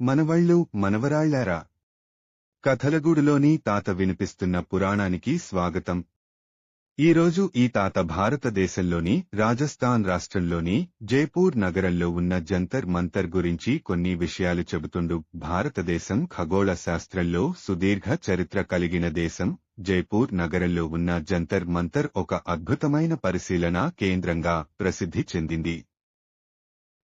మనవళ్ళు మనవరాళ్ళారా? కథలగూడులోని తాత వినిపిస్తున్న పురాణానికి స్వాగతం. ఈరోజు ఈ తాత భారతదేశంలోని రాజస్థాన్ రాష్ట్రంలోని జైపూర్ నగరంలో ఉన్న జంతర్ మంతర్ గురించి కొన్ని విషయాలు చెబుతుండు. భారతదేశం ఖగోళ శాస్త్రంలో సుదీర్ఘ చరిత్ర కలిగిన దేశం. జైపూర్ నగరంలో ఉన్న జంతర్ మంతర్ ఒక అద్భుతమైన పరిశీలన కేంద్రంగా ప్రసిద్ధి చెందింది.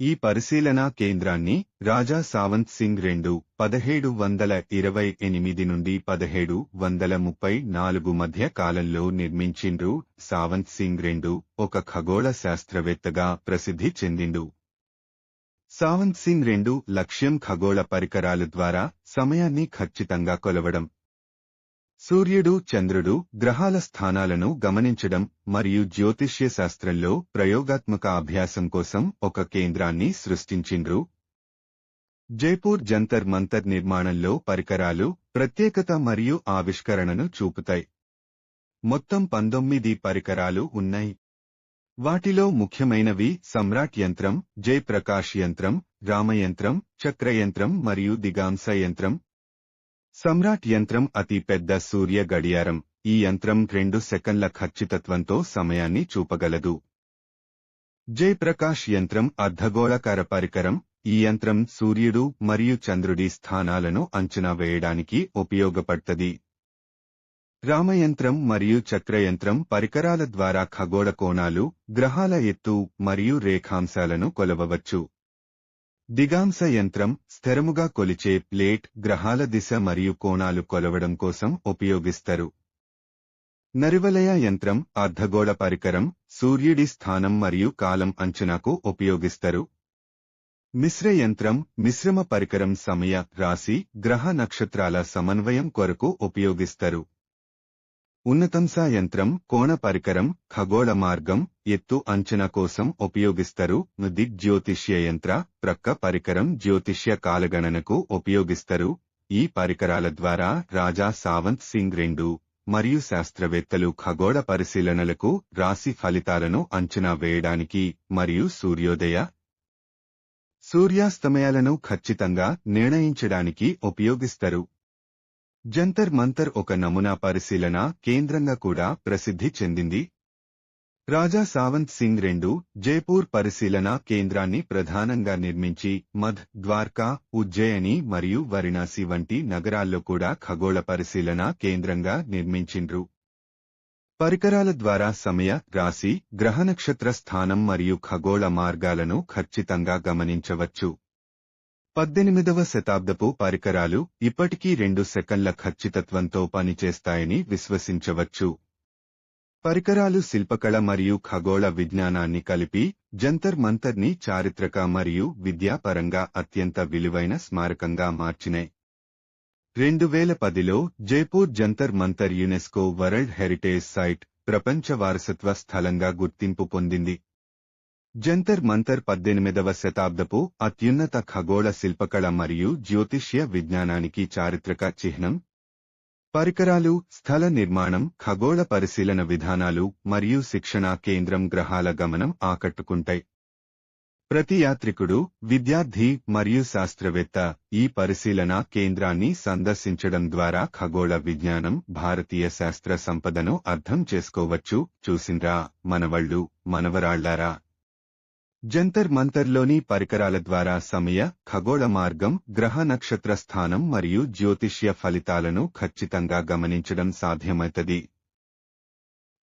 ఈ పరిశీలనా కేంద్రాన్ని రాజా సావంత్ సింగ్ రెండు పదిహేడు వందల ఇరవై ఎనిమిది నుండి పదిహేడు వందల ముప్పై నాలుగు మధ్య కాలంలో నిర్మించిండ్రు. సావంత్ సింగ్ రెండు ఒక ఖగోళ శాస్త్రవేత్తగా ప్రసిద్ధి చెందిండు. సావంత్ సింగ్ రెండు లక్ష్యం ఖగోళ పరికరాలు ద్వారా సమయాన్ని ఖచ్చితంగా కొలవడం. సూర్యుడు చంద్రుడు గ్రహాల స్థానాలను గమనించడం మరియు జ్యోతిష్య శాస్త్రంలో ప్రయోగాత్మక అభ్యాసం కోసం ఒక కేంద్రాన్ని సృష్టించిండ్రు. జైపూర్ జంతర్ మంతర్ నిర్మాణంలో పరికరాలు ప్రత్యేకత మరియు ఆవిష్కరణను చూపుతాయి. మొత్తం పంతొమ్మిది పరికరాలు ఉన్నాయి. వాటిలో ముఖ్యమైనవి సమ్రాట్ యంత్రం జయప్రకాష్ యంత్రం రామయంత్రం చక్రయంత్రం మరియు దిగాంస యంత్రం సమ్రాట్ యంత్రం అతి పెద్ద సూర్య గడియారం. ఈ యంత్రం రెండు సెకండ్ల ఖచ్చితత్వంతో సమయాన్ని చూపగలదు. జయప్రకాష్ యంత్రం అర్ధగోళకార పరికరం. ఈ యంత్రం సూర్యుడు మరియు చంద్రుడి స్థానాలను అంచనా వేయడానికి ఉపయోగపడుతుంది. రామయంత్రం మరియు చక్రయంత్రం పరికరాల ద్వారా ఖగోళ కోణాలు గ్రహాల ఎత్తు మరియు రేఖాంశాలను కొలవవచ్చు. దిగాంస యంత్రం స్థిరముగా కొలిచే ప్లేట్ గ్రహాల దిశ మరియు కోణాలు కొలవడం కోసం ఉపయోగిస్తారు. నరివలయ యంత్రం అర్ధగోళ పరికరం సూర్యుడి స్థానం మరియు కాలం అంచనాకు ఉపయోగిస్తారు. మిశ్ర యంత్రం మిశ్రమ పరికరం సమయ రాశి గ్రహ నక్షత్రాల సమన్వయం కొరకు ఉపయోగిస్తారు. ఉన్నతంస యంత్రం కోణ పరికరం ఖగోళ మార్గం ఎత్తు అంచనా కోసం ఉపయోగిస్తారు. దిగ్జ్యోతిష్య యంత్ర ప్రక్క పరికరం జ్యోతిష్య కాలగణనకు ఉపయోగిస్తారు. ఈ పరికరాల ద్వారా రాజా సావంత్ సింగ్ రెండు మరియు శాస్త్రవేత్తలు ఖగోళ పరిశీలనలకు రాశి ఫలితాలను అంచనా వేయడానికి మరియు సూర్యోదయ సూర్యాస్తమయాలను ఖచ్చితంగా నిర్ణయించడానికి ఉపయోగిస్తారు. జంతర్ మంతర్ ఒక నమూనా పరిశీలన కేంద్రంగా కూడా ప్రసిద్ధి చెందింది. రాజా సావంత్ సింగ్ రెండు జైపూర్ పరిశీలన కేంద్రాన్ని ప్రధానంగా నిర్మించి మధ్ ద్వార్కా ఉజ్జయిని మరియు వరణాసి వంటి నగరాల్లో కూడా ఖగోళ పరిశీలన కేంద్రంగా నిర్మించిండ్రు. పరికరాల ద్వారా సమయ రాశి గ్రహ నక్షత్ర స్థానం మరియు ఖగోళ మార్గాలను ఖచ్చితంగా గమనించవచ్చు. పద్దెనిమిదవ శతాబ్దపు పరికరాలు ఇప్పటికీ రెండు సెకండ్ల ఖచ్చితత్వంతో పనిచేస్తాయని విశ్వసించవచ్చు. పరికరాలు శిల్పకళ మరియు ఖగోళ విజ్ఞానాన్ని కలిపి జంతర్ మంతర్ని చారిత్రక మరియు విద్యాపరంగా అత్యంత విలువైన స్మారకంగా మార్చినాయి. రెండు వేల పదిలో Jaipur Jantar Mantar UNESCO world heritage site ప్రపంచ వారసత్వ స్థలంగా గుర్తింపు పొందింది. జంతర్ మంతర్ పద్దెనిమిదవ శతాబ్దపు అత్యున్నత ఖగోళ శిల్పకళ మరియు జ్యోతిష్య విజ్ఞానానికి చారిత్రక చిహ్నం. పరికరాలు స్థల నిర్మాణం ఖగోళ పరిశీలన విధానాలు మరియు శిక్షణా కేంద్రం గ్రహాల గమనం ఆకట్టుకుంటాయి. ప్రతి యాత్రికుడు విద్యార్థి మరియు శాస్త్రవేత్త ఈ పరిశీలన కేంద్రాన్ని సందర్శించడం ద్వారా ఖగోళ విజ్ఞానం భారతీయ శాస్త్ర సంపదను అర్థం చేసుకోవచ్చు. చూసిండ్రా మనవళ్ళు మనవరాళ్ళారా జంతర్ మంతర్లోని పరికరాల ద్వారా సమయ ఖగోళ మార్గం గ్రహ నక్షత్ర స్థానం మరియు జ్యోతిష్య ఫలితాలను ఖచ్చితంగా గమనించడం సాధ్యమవుతుంది.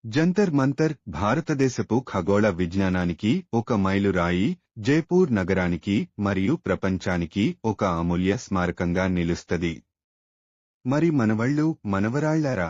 జంతర్ మంతర్ భారతదేశపు ఖగోళ విజ్ఞానానికి ఒక మైలురాయి జైపూర్ నగరానికి మరియు ప్రపంచానికి ఒక అమూల్య స్మారకంగా నిలుస్తది. మరి మనవళ్ళు మనవరాళ్ళారా?